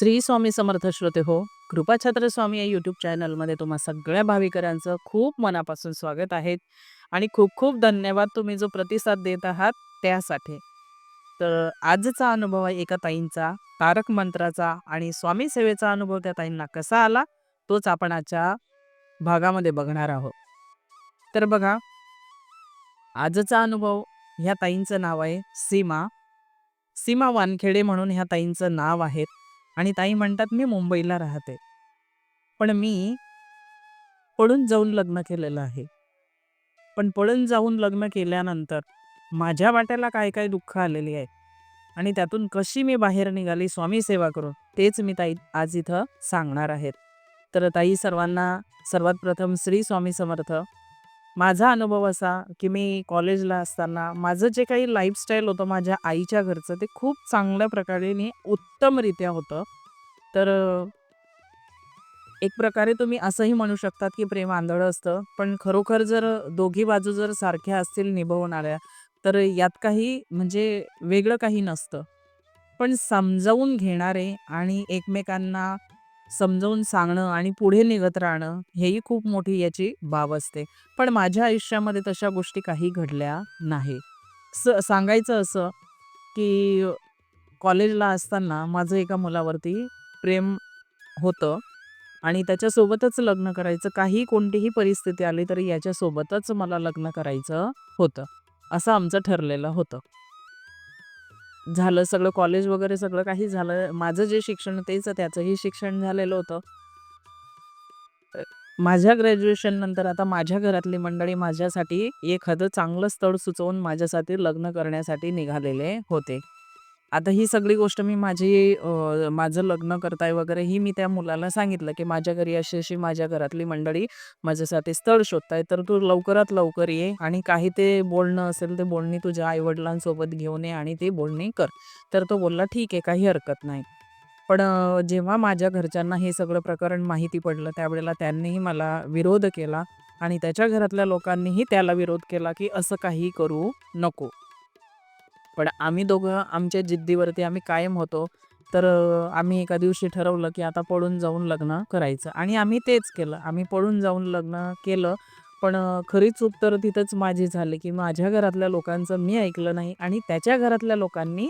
श्री स्वामी समर्थ श्रोते हो कृपाछत्र स्वामी या यूट्यूब चॅनलमध्ये तुम्हा सगळ्या भाविकरांचं खूप मनापासून स्वागत आहे आणि खूप खूप धन्यवाद तुम्ही जो प्रतिसाद देत आहात त्यासाठी. तर आजचा अनुभव आहे एका ताईंचा तारक मंत्राचा आणि स्वामी सेवेचा अनुभव त्या ताईंना कसा आला तोच आपण आजच्या भागामध्ये बघणार आहोत. तर बघा आजचा अनुभव ह्या ताईंचं नाव आहे सीमा. सीमा वानखेडे म्हणून ह्या ताईंचं नाव आहेत आणि ताई म्हणतात मी मुंबईला राहते. पण मी पळून जाऊन लग्न केलेलं आहे. पण पळून जाऊन लग्न केल्यानंतर माझ्या वाट्याला काय काय दुःख आलेली आहे आणि त्यातून कशी मी बाहेर निघाली स्वामी सेवा करून तेच मी ताई आज इथं सांगणार आहेत तर ताई सर्वांना सर्वात प्रथम श्री स्वामी समर्थ. माझा अनुभव असा की मी कॉलेजला असताना माझं जे काही लाईफस्टाईल होतं माझ्या आईच्या घरचं ते खूप चांगल्या प्रकारे उत्तमरित्या होतं. तर एक प्रकारे तुम्ही असंही म्हणू शकतात की प्रेम आंधळं असतं. पण खरोखर जर दोघी बाजू जर सारख्या असतील निभवणाऱ्या तर यात काही म्हणजे वेगळं काही नसतं. पण समजावून घेणारे आणि एकमेकांना समजावून सांगणं आणि पुढे निघत राहणं हेही खूप मोठी याची बाब असते. पण माझ्या आयुष्यामध्ये तशा गोष्टी काही घडल्या नाही. स सांगायचं असं की कॉलेजला असताना माझं एका मुलावरती प्रेम होतं आणि त्याच्यासोबतच लग्न करायचं काही कोणतीही परिस्थिती आली तरी याच्यासोबतच मला लग्न करायचं होतं. असं आमचं ठरलेलं होतं. झालं सगळं कॉलेज वगैरे सगळं काही झालं. माझं जे शिक्षण तेच त्याचंही शिक्षण झालेलं होतं. माझ्या ग्रॅज्युएशन नंतर आता माझ्या घरातली मंडळी माझ्यासाठी एखादं चांगलं स्थळ सुचवून माझ्यासाठी लग्न करण्यासाठी निघालेले होते. आता ही सगळी गोष्ट मी माझी माझं लग्न करताय वगैरे ही मी त्या मुलाला सांगितलं की माझ्या घरी अशी अशी माझ्या घरातली मंडळी माझ्यासाठी स्थळ शोधताय तर तू लवकरात लवकर ये आणि काही ते बोलणं असेल ते बोलणी तुझ्या आईवडिलांसोबत घेऊन ये आणि ते बोलणी कर. तर तो बोलला ठीक आहे काही हरकत नाही. पण जेव्हा माझ्या घरच्यांना हे सगळं प्रकरण माहिती पडलं त्यावेळेला त्यांनीही मला विरोध केला आणि त्याच्या घरातल्या लोकांनीही त्याला विरोध केला की असं काही करू नको. पण आम्ही दोघं आमच्या जिद्दीवरती आम्ही कायम होतो. तर आम्ही एका दिवशी ठरवलं की आता पळून जाऊन लग्न करायचं. आणि आम्ही तेच केलं. आम्ही पळून जाऊन लग्न केलं. पण खरी चूक तर तिथंच माझी झाली की माझ्या घरातल्या लोकांचं मी ऐकलं नाही आणि त्याच्या घरातल्या लोकांनी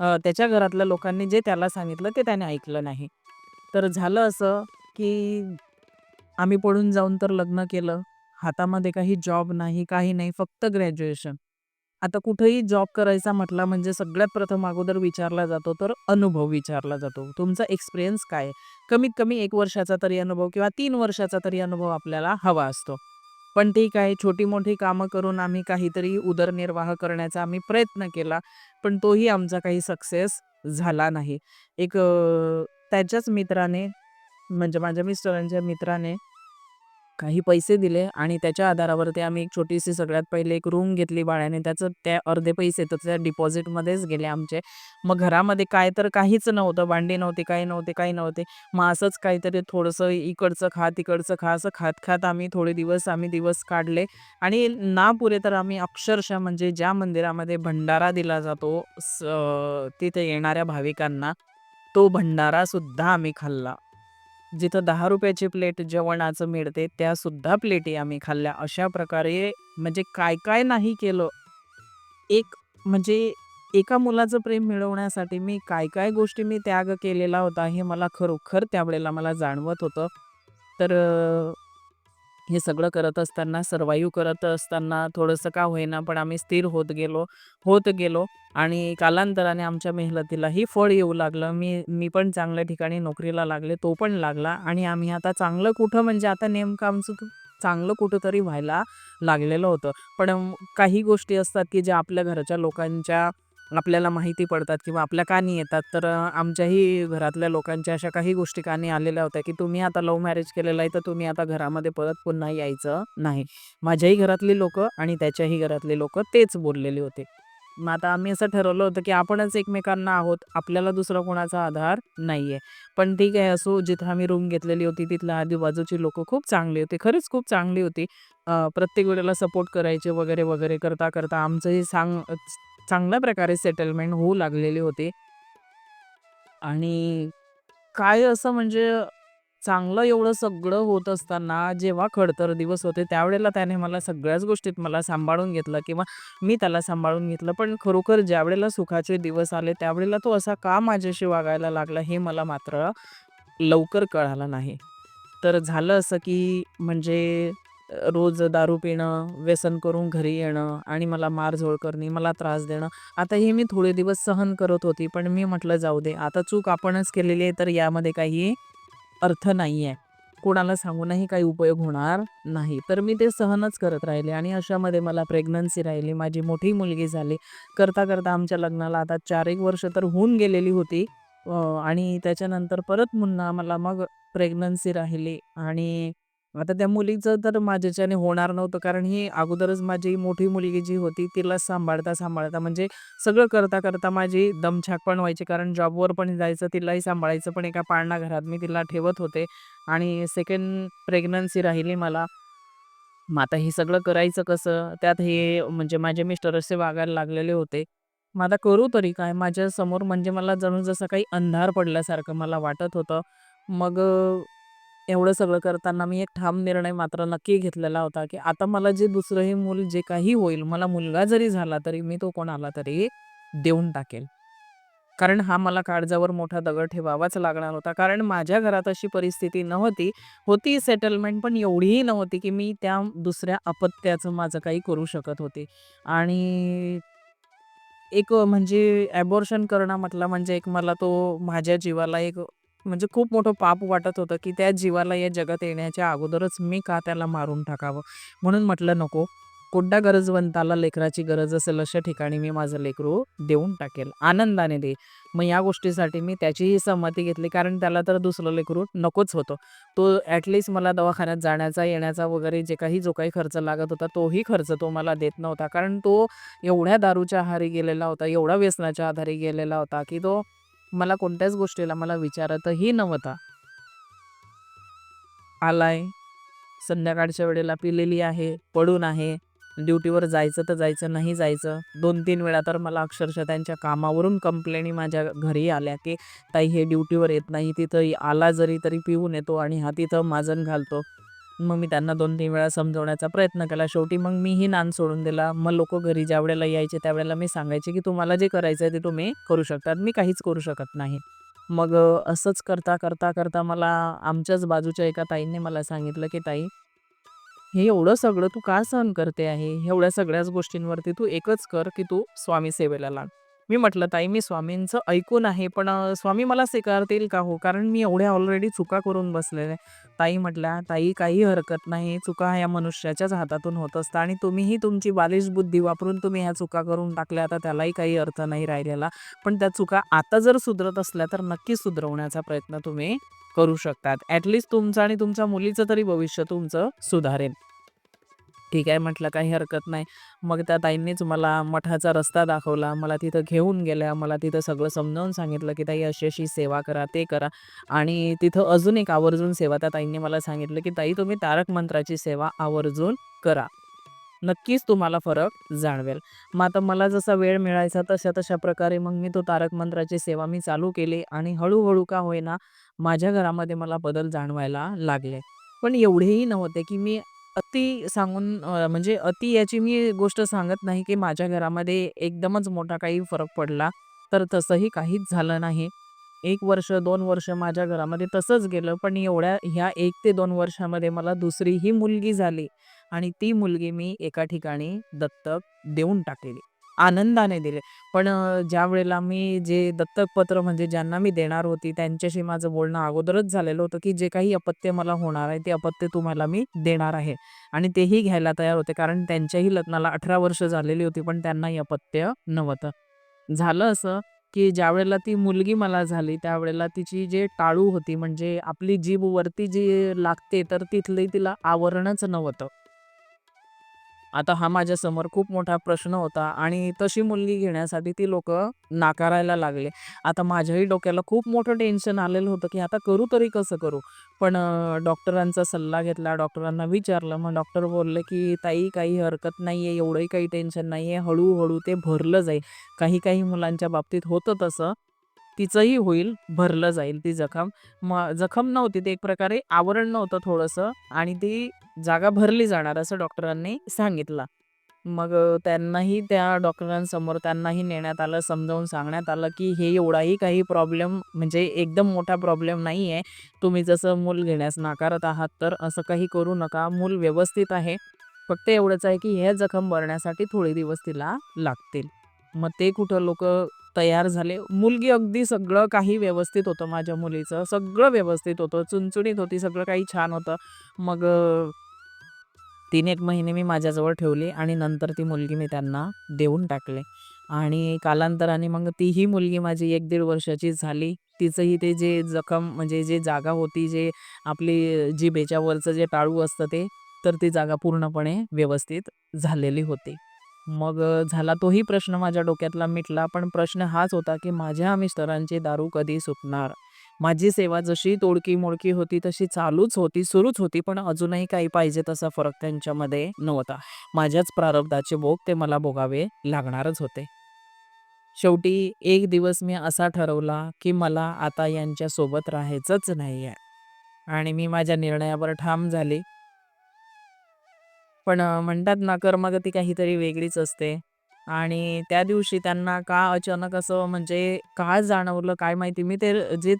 त्याच्या घरातल्या लोकांनी जे त्याला सांगितलं ते त्याने ऐकलं नाही. तर झालं असं की आम्ही पळून जाऊन तर लग्न केलं. हातामध्ये काही जॉब नाही काही नाही फक्त ग्रॅज्युएशन. आता कुठेही जॉब करायचा म्हटला म्हणजे सगळ्यात प्रथम अगोदर विचारला जातो तर अनुभव विचारला जातो. तुमचा एक्सपिरियन्स काय आहे? कमीत कमी एक वर्षाचा तरी अनुभव किंवा तीन वर्षाचा तरी अनुभव आपल्याला हवा असतो. पण ठीक आहे छोटी मोठी कामं करून आम्ही काहीतरी उदरनिर्वाह करण्याचा आम्ही प्रयत्न केला पण तोही आमचा काही सक्सेस झाला नाही. एक त्याच्याच मित्राने म्हणजे माझ्या मिस्टरांच्या मित्राने काही पैसे दिले आणि त्याच्या आधारावरती आम्ही एक छोटीशी सगळ्यात पहिले एक रूम घेतली भाड्याने. त्याचं त्या अर्धे पैसे तर त्या डिपॉझिटमध्येच गेले आमचे. मग घरामध्ये काय तर काहीच नव्हतं. भांडी नव्हती काही नव्हते काही नव्हते. मग असंच काहीतरी थोडंसं इकडचं खा तिकडचं खा असं खात खात आम्ही थोडे दिवस आम्ही दिवस काढले. आणि ना पुरे तर आम्ही अक्षरशः म्हणजे ज्या मंदिरामध्ये भंडारा दिला जातो स तिथे येणाऱ्या भाविकांना तो भंडारा सुद्धा आम्ही खाल्ला. जिथं दहा रुपयाची प्लेट जेवणाचं मिळते त्या सुद्धा प्लेटी आम्ही खाल्ल्या. अशा प्रकारे म्हणजे काय काय नाही केलं. एक म्हणजे एका मुलाचं प्रेम मिळवण्यासाठी मी काय काय गोष्टी मी त्याग केलेला होता हे मला खरोखर त्यावेळेला मला जाणवत होतं. तर हे सगळं करत असताना सर्वाईव्ह करत असताना थोडंसं का होईना पण आम्ही स्थिर होत गेलो होत गेलो आणि कालांतराने आमच्या मेहनतीलाही फळ येऊ लागलं. मी मी पण चांगल्या ठिकाणी नोकरीला लागले तो पण लागला आणि आम्ही आता चांगलं कुठं म्हणजे आता नेमकं आमचं चांगलं कुठंतरी व्हायला लागलेलं होतं. पण काही गोष्टी असतात की ज्या आपल्या घरच्या लोकांच्या आपल्याला माहिती पडतात किंवा आपल्या कानी येतात. तर आमच्याही घरातल्या लोकांच्या अशा काही गोष्टी कानी आलेल्या होत्या की तुम्ही आता लव्ह मॅरेज केलेलं आहे तर तुम्ही आता घरामध्ये परत पुन्हा यायचं नाही. माझ्याही घरातली लोक आणि त्याच्याही घरातले लोक तेच बोललेले होते. मग आता आम्ही असं ठरवलं होतं की आपणच एकमेकांना आहोत आपल्याला दुसरा कोणाचा आधार नाहीये. पण ठीक आहे असो जिथं आम्ही रूम घेतलेली होती तिथल्या आजूबाजूची लोक खूप चांगली होती खरंच खूप चांगली होती. प्रत्येक वेळेला सपोर्ट करायचे वगैरे वगैरे करता करता आमचंही सांग चांगल्या प्रकारे सेटलमेंट होऊ लागलेली होते आणि काय असं म्हणजे चांगलं एवढं सगळं होत असताना जेव्हा खडतर दिवस होते त्यावेळेला त्याने मला सगळ्याच गोष्टीत मला सांभाळून घेतलं किंवा मी त्याला सांभाळून घेतलं. पण खरोखर ज्यावेळेला सुखाचे दिवस आले त्यावेळेला तो असा का माझ्याशी वागायला लागला हे मला मात्र लवकर कळालं नाही. तर झालं असं की म्हणजे रोज दारू पिणं, व्यसन करून घरी येणं आणि मला मारझोड करणे, मला त्रास देणं. आता हे मी थोडे दिवस सहन करत होती. पण मी म्हटलं जाऊ दे. आता चूक आपणच केलेली आहे तर यामध्ये काही अर्थ नाही आहे कोणाला सांगूनही काही उपयोग होणार नाही. तर मी ते सहनच करत राहिले आणि अशामध्ये मला प्रेग्नन्सी राहिली. माझी मोठी मुलगी झाली. करता-करता आमच्या लग्नाला आता चार एक वर्ष तर होऊन गेलेली होती. आणि त्याच्यानंतर परत पुन्हा मला मग प्रेग्नन्सी राहिली आणि आता त्या मुलीचं तर माझ्याच्याने होणार नव्हतं. कारण ही अगोदरच माझी मोठी मुलगी जी होती तिला सांभाळता-सांभाळता म्हणजे सगळं करता-करता माझी दमछाक पण व्हायची. कारण जॉबवर पण जायचं, तिलाही सांभाळायचं. पण एका पाळणा घरात मी तिला ठेवत होते आणि सेकंड प्रेग्नन्सी राहिली मला. मग आता हे सगळं करायचं कसं? त्यात हे म्हणजे माझे मिस्टर असे वागायला लागलेले होते. मग आता करू तरी काय? माझ्यासमोर म्हणजे मला जणू जसं काही अंधार पडल्यासारखं मला वाटत होतं. मग एवढं सगळं करताना मी एक ठाम निर्णय मात्र नक्की घेतलेला होता, की आता मला जे दुसरंही मूल जे काही होईल, मला मुलगा जरी झाला तरी मी तो कोणाला तरी देऊन टाकेल. कारण हा मला काळजावर मोठा दगड ठेवावाच लागणार होता. कारण माझ्या घरात अशी परिस्थिती नव्हती. होती सेटलमेंट पण एवढीही नव्हती, की मी त्या दुसऱ्या अपत्याचं माझं काही करू शकत होते. आणि एक म्हणजे ॲबॉर्शन करणं म्हटलं म्हणजे एक मला तो माझ्या जीवाला एक म्हणजे खूप मोठं पाप वाटत होतं, की त्या जीवाला या जगात येण्याच्या अगोदरच मी का त्याला मारून टाकावं? म्हणून म्हटलं नको. कोणत्या गरजवंताला लेकराची गरज असेल अशा ठिकाणी मी माझं लेकरू देऊन टाकेल. आनंदाने देईल. मग या गोष्टीसाठी मी त्याचीही संमती घेतली. कारण त्याला तर दुसरं लेकरू नकोच होतं. तो ॲटलीस्ट मला दवाखान्यात जाण्याचा, येण्याचा वगैरे जे काही जो काही खर्च लागत होता, तोही खर्च तो मला देत नव्हता. कारण तो एवढ्या दारूच्या आहारी गेलेला होता, एवढा व्यसनाच्या आधारी गेलेला होता, की तो मला कोणत्याच गोष्टीला मला विचारतही नव्हता. आलाय, संध्याकाळच्या वेळेला पिलेली आहे, पडून आहे, ड्युटीवर जायचं तर जायचं, नाही जायचं. 2-3 वेळा तर मला अक्षरशः त्यांच्या कामावरून कंप्लेनी माझ्या घरी आल्या, की "ताई हे ड्युटीवर येत नाही, तिथं आला जरी तरी पिऊन येतो आणि हा तिथं माजन घालतो." मग मी त्यांना 2-3 वेळा समजवण्याचा प्रयत्न केला. शेवटी मग मीही नान सोडून दिला. मग लोक घरी ज्यावेळेला यायचे त्यावेळेला मी सांगायचे, की "तुम्हाला जे करायचं आहे ते तुम्ही करू शकतात. मी काहीच करू शकत नाही." मग असंच करता, करता, करता मला आमच्याच बाजूच्या एका ताईने मला सांगितलं, की "ताई, हे एवढं सगळं तू का सहन करते आहे? एवढ्या सगळ्याच गोष्टींवरती तू एकच कर, की तू स्वामी सेवेला लाग." मी म्हटलं, "ताई, मी स्वामींचं ऐकून आहे, पण स्वामी मला स्वीकारतील का हो? कारण मी एवढ्या ऑलरेडी चुका करून बसलेले आहे." ताई म्हटल्या, "ताई, काही हरकत नाही. चुका ह्या मनुष्याच्याच हातातून होत असतं आणि तुम्हीही तुमची बालिश बुद्धी वापरून तुम्ही ह्या चुका करून टाकल्या. आता त्यालाही काही अर्थ नाही राहिलेला. पण त्या चुका आता जर सुधरत असल्या तर नक्कीच सुधरवण्याचा प्रयत्न तुम्ही करू शकतात. ॲटलीस्ट तुमचं आणि तुमच्या मुलीचं तरी भविष्य तुमचं सुधारेल." ठीक आहे म्हटलं, काही हरकत नाही. मग त्या ताईंनीच मला मठाचा रस्ता दाखवला. मला तिथं घेऊन गेल्या. मला तिथं सगळं समजावून सांगितलं, की "ताई, अशी-अशी सेवा करा, ते करा." आणि तिथं अजून एक आवर्जून सेवा त्या ताईंनी मला सांगितलं, की "ताई, तुम्ही तारक मंत्राची सेवा आवर्जून करा. नक्कीच तुम्हाला फरक जाणवेल." मग आता मला जसा वेळ मिळायचा तशा-तशा प्रकारे मग मी तो तारक मंत्राची सेवा मी चालू केली आणि हळूहळू का होईना माझ्या घरामध्ये मला बदल जाणवायला लागले. पण एवढेही नव्हते, की मी अति सांगून अ, म्हणजे अति याची मी गोष्ट सांगत नाही, की माझ्या घरामध्ये एकदमच मोठा काही फरक पडला. तर तसंही काहीच झालं नाही. 1 वर्ष, 2 वर्ष माझ्या घरामध्ये तसंच गेलं. पण एवढ्या ह्या 1 ते 2 वर्षामध्ये मला दुसरीही मुलगी झाली आणि ती मुलगी मी एका ठिकाणी दत्तक देऊन टाकलेली. आनंदाने दिले. पण अ, ज्यावेळेला मी जे दत्तकपत्र म्हणजे ज्यांना मी देणार होती त्यांच्याशी माझं बोलणं अगोदरच झालेलं होतं, की जे काही अपत्य मला होणार आहे ते अपत्य तुम्हाला मी देणार आहे. आणि तेही घ्यायला तयार होते. कारण त्यांच्याही लग्नाला 18 वर्ष झालेली होती, पण त्यांनाही अपत्य नव्हतं. झालं असं, की ज्यावेळेला ती मुलगी मला झाली त्यावेळेला तिची जे टाळू होती म्हणजे आपली जीभ वरती जी लागते तर तिथली तिला आवरणच नव्हतं. आता हा माझ्यासमोर खूप मोठा प्रश्न होता आणि तशी मुलगी घेण्यासाठी ती लोकं नाकारायला लागले. आता माझ्याही डोक्याला खूप मोठं टेन्शन आलेलं होतं, की आता करू तरी कसं करू? पण डॉक्टरांचा सल्ला घेतला, डॉक्टरांना विचारलं. मग डॉक्टर बोलले, की "ताई, काही हरकत नाही आहे एवढंही काही टेन्शन नाही आहे हळूहळू ते भरलं जाईल." काही-काही मुलांच्या बाबतीत होतं तसं. तिचंही होईल, भरलं जाईल ती जखम. म जखम नव्हती, ते एक प्रकारे आवरण नव्हतं थोडंसं आणि ती जागा भरली जाणार असं डॉक्टरांनी सांगितलं. मग त्यांनाही त्या डॉक्टरांसमोर त्यांनाही नेण्यात आलं, समजावून सांगण्यात आलं, की हे एवढाही काही प्रॉब्लेम म्हणजे एकदम मोठा प्रॉब्लेम नाही आहे तुम्ही जसं मूल घेण्यास नाकारत आहात, तर असं काही करू नका. मूल व्यवस्थित आहे. फक्त एवढंच आहे, की हे जखम भरण्यासाठी थोडे दिवस तिला लागतील. मग ते कुठं लोक तयार झाले. मुलगी अगदी सगळं काही व्यवस्थित होतं माझ्या मुलीचं. सगळं व्यवस्थित होतं. चुणचुणीत होती, सगळं काही छान होतं. मग तीन एक महिने मी माझ्याजवळ ठेवली आणि नंतर ती मुलगी मी त्यांना देऊन टाकले आणि कालांतराने मग तीही मुलगी माझी एक दीड वर्षाची झाली. तिचंही ते जे जखम म्हणजे जे जागा होती, जे आपली जी वरचं जे टाळू असतं ते, तर ती जागा पूर्णपणे व्यवस्थित झालेली होती. मग झाला तोही प्रश्न माझ्या डोक्यातला मिटला. पण प्रश्न हाच होता, की माझ्या मिस्टरांची दारू कधी सुटणार? माझी सेवा जशी तोडकी-मोडकी होती तशी चालूच होती, सुरूच होती. पण अजूनही काही पाहिजे तसा फरक त्यांच्यामध्ये नव्हता. माझ्याच प्रारब्धाचे भोग ते मला भोगावे लागणारच होते. शेवटी एक दिवस मी असा ठरवला, की मला आता यांच्यासोबत राहायचंच नाही आहे आणि मी माझ्या निर्णयावर ठाम झाले. पण अ, म्हणतात ना कर्मगती काहीतरी वेगळीच असते आणि त्या दिवशी त्यांना का अचानक असं म्हणजे का जाणवलं काय माहिती. मी ते जे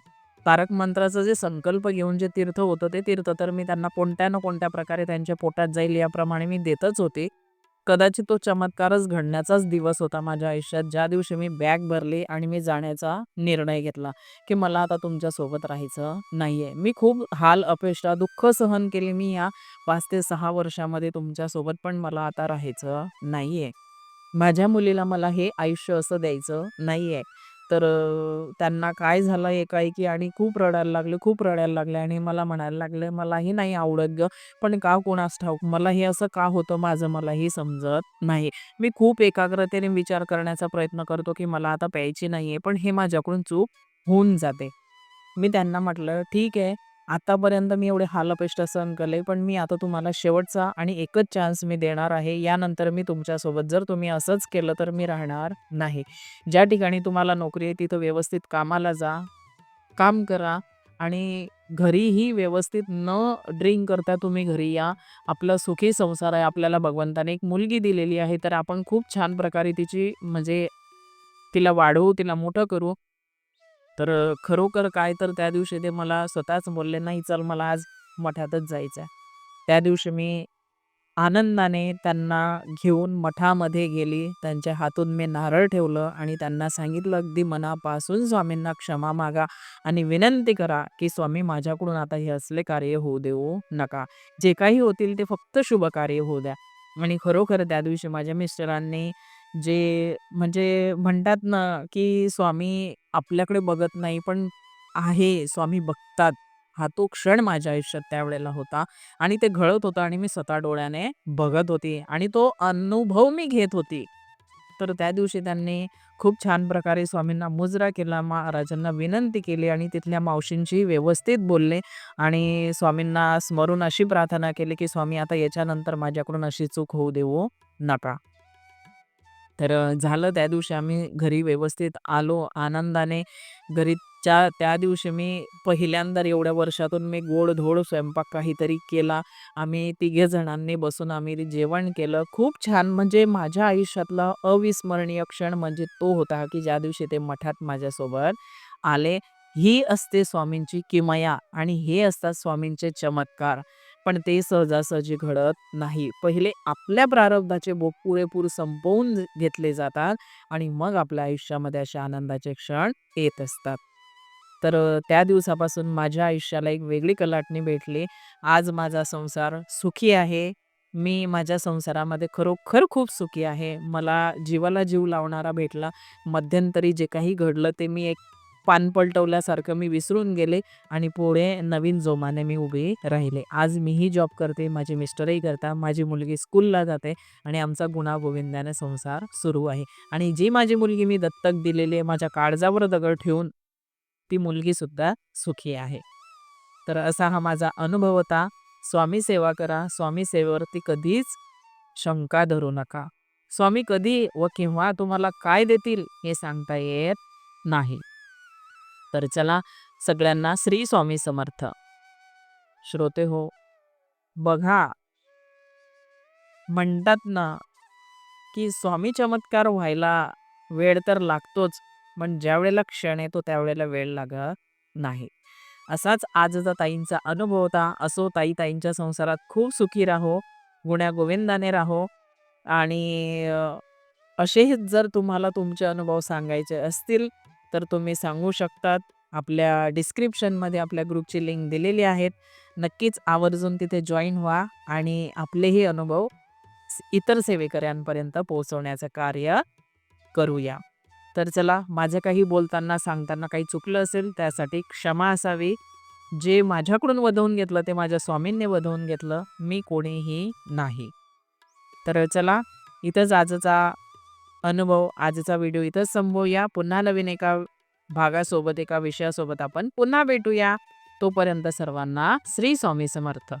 तारक मंत्राचं जे संकल्प घेऊन जे तीर्थ होतं, ते तीर्थ तर मी त्यांना कोणत्या ना कोणत्या प्रकारे त्यांच्या पोटात जाईल याप्रमाणे मी देतच होते. कदाचित तो चमत्कारच घडण्याचाच दिवस होता माझ्या आयुष्यात, ज्या दिवशी मी बॅग भरली आणि मी जाण्याचा निर्णय घेतला, की मला आता तुमच्यासोबत राहायचं नाहीये. मी खूप हाल, अपेक्षा दुःख सहन केली मी या पाच ते सहा वर्षामध्ये तुमच्यासोबत, पण मला आता राहायचं नाहीये. माझ्या मुलीला मला हे आयुष्य असं द्यायचं नाहीये. तर त्यांना काय झालं एकाएकी आणि खूप रडायला लागले, खूप रडायला लागले आणि मला म्हणायला लागले, "मलाही नाही आवडत ग पण का कुणास ठाऊक मला हे असं का होतं माझं मलाही समजत नाही." मी खूप एकाग्रतेने विचार करण्याचा प्रयत्न करतो, की मला आता प्यायची नाहीये, पण हे माझ्याकडून चूक होऊन जाते. मी त्यांना म्हटलं, "ठीक आहे, आतापर्यंत मी एवढे हालअपेष्ट सहन केले, पण मी आता तुम्हाला शेवटचा आणि एकच चान्स मी देणार आहे. यानंतर मी तुमच्यासोबत जर तुम्ही असंच केलं तर मी राहणार नाही. ज्या ठिकाणी तुम्हाला नोकरी आहे तिथं व्यवस्थित कामाला जा, काम करा आणि घरीही व्यवस्थित न ड्रिंक करता तुम्ही घरी या. आपला सुखी संसार आहे. आपल्याला भगवंताने एक मुलगी दिलेली आहे, तर आपण खूप छान प्रकारे तिची म्हणजे तिला वाढवू, तिला मोठं करू." तर खरोखर काय तर त्या दिवशी ते मला स्वतःच बोलले, "नाही चल मला आज मठातच जायचं आहे." त्या दिवशी मी आनंदाने त्यांना घेऊन मठामध्ये गेली. त्यांच्या हातून मी नारळ ठेवलं आणि त्यांना सांगितलं अगदी मनापासून स्वामींना क्षमा मागा आणि विनंती करा, की "स्वामी माझ्याकडून आता हे असले कार्य होऊ देऊ नका. जे काही होतील ते फक्त शुभ कार्य होऊ द्या." आणि खरोखर त्या दिवशी माझ्या मिस्टरांनी जे म्हणजे म्हणतात ना, की स्वामी आपल्याकडे बघत नाही, पण आहे, स्वामी बघतात. हा तो क्षण माझ्या आयुष्यात त्यावेळेला होता आणि ते घडत होतं आणि मी स्वतः डोळ्याने बघत होती आणि तो अनुभव मी घेत होती. तर त्या दिवशी त्यांनी खूप छान प्रकारे स्वामींना मुजरा केला, महाराजांना विनंती केली आणि तिथल्या मावशींशी व्यवस्थित बोलले आणि स्वामींना स्मरून अशी प्रार्थना केली, की "स्वामी आता याच्यानंतर माझ्याकडून अशी चूक होऊ देऊ नका." तर अ, झालं त्या दिवशी आम्ही घरी व्यवस्थित आलो आनंदाने. घरीच्या त्या दिवशी मी पहिल्यांदा एवढ्या वर्षातून मी गोड-धोड स्वयंपाक काहीतरी केला. आम्ही तिघे जणांनी बसून आम्ही ते जेवण केलं. खूप छान म्हणजे माझ्या आयुष्यातला अविस्मरणीय क्षण म्हणजे तो होता, की ज्या दिवशी ते मठात माझ्यासोबत आले. ही असते स्वामींची किमया आणि हे असतात स्वामींचे चमत्कार. पण ते सहजासहजी घडत नाही. पहिले आपल्या प्रारब्धाचे भोग पुरेपूर संपवून घेतले जातात आणि मग आपल्या आयुष्यामध्ये असे आनंदाचे क्षण येत असतात. तर त्या दिवसापासून माझ्या आयुष्याला एक वेगळी कलाटणी भेटली. आज माझा संसार सुखी आहे. मी माझ्या संसारामध्ये खरोखर खूप सुखी आहे. मला जीवाला जीव लावणारा भेटला. मध्यंतरी जे काही घडलं ते मी एक पान पलटवल्यासारखं मी विसरून गेले आणि पुढे नवीन जोमाने मी उभी राहिले. आज मीही जॉब करते, माझे मिस्टरही करता माझी मुलगी स्कूलला जाते आणि आमचा गुण्यागोविंदाने संसार सुरू आहे. आणि जी माझी मुलगी मी दत्तक दिलेली आहे, माझ्या काळजावर दगड ठेवून, ती मुलगीसुद्धा सुखी आहे. तर असा हा माझा अनुभव होता. स्वामी सेवा करा. स्वामी सेवेवरती कधीच शंका धरू नका. स्वामी कधी व केव्हा तुम्हाला काय देतील हे सांगता येत नाही. तर चला सगळ्यांना श्री स्वामी समर्थ. श्रोते हो बघा. म्हणतात ना की स्वामी चमत्कार व्हायला वेळ तर लागतोच पण ज्या वेळेला क्षण येतो त्यावेळेला वेळ लागत नाही. असाच आजचा ताईंचा अनुभव होता. असो ताई ताईंच्या संसारात खूप सुखी राहो गुण्या गोविंदाने राहो. आणि असेच जर तुम्हाला तुमचे अनुभव सांगायचे असतील तर तुम्ही सांगू शकतात. आपल्या डिस्क्रिप्शनमध्ये आपल्या ग्रुपची लिंक दिलेली आहेत. नक्कीच आवर्जून तिथे जॉईन व्हा आणि आपलेही अनुभव इतर सेवेकऱ्यांपर्यंत पोहोचवण्याचं कार्य करूया. तर चला माझं काही बोलताना सांगताना काही चुकलं असेल त्यासाठी क्षमा असावी. जे माझ्याकडून वधवून घेतलं ते माझ्या स्वामींनी वधवून घेतलं मी कोणीही नाही. तर चला इथंच आजचा अनुभव आजचा व्हिडिओ इथंच संपवूया. पुन्हा नवीन एका भागासोबत एका विषयासोबत आपण पुन्हा भेटूया. तोपर्यंत सर्वांना श्री स्वामी समर्थ.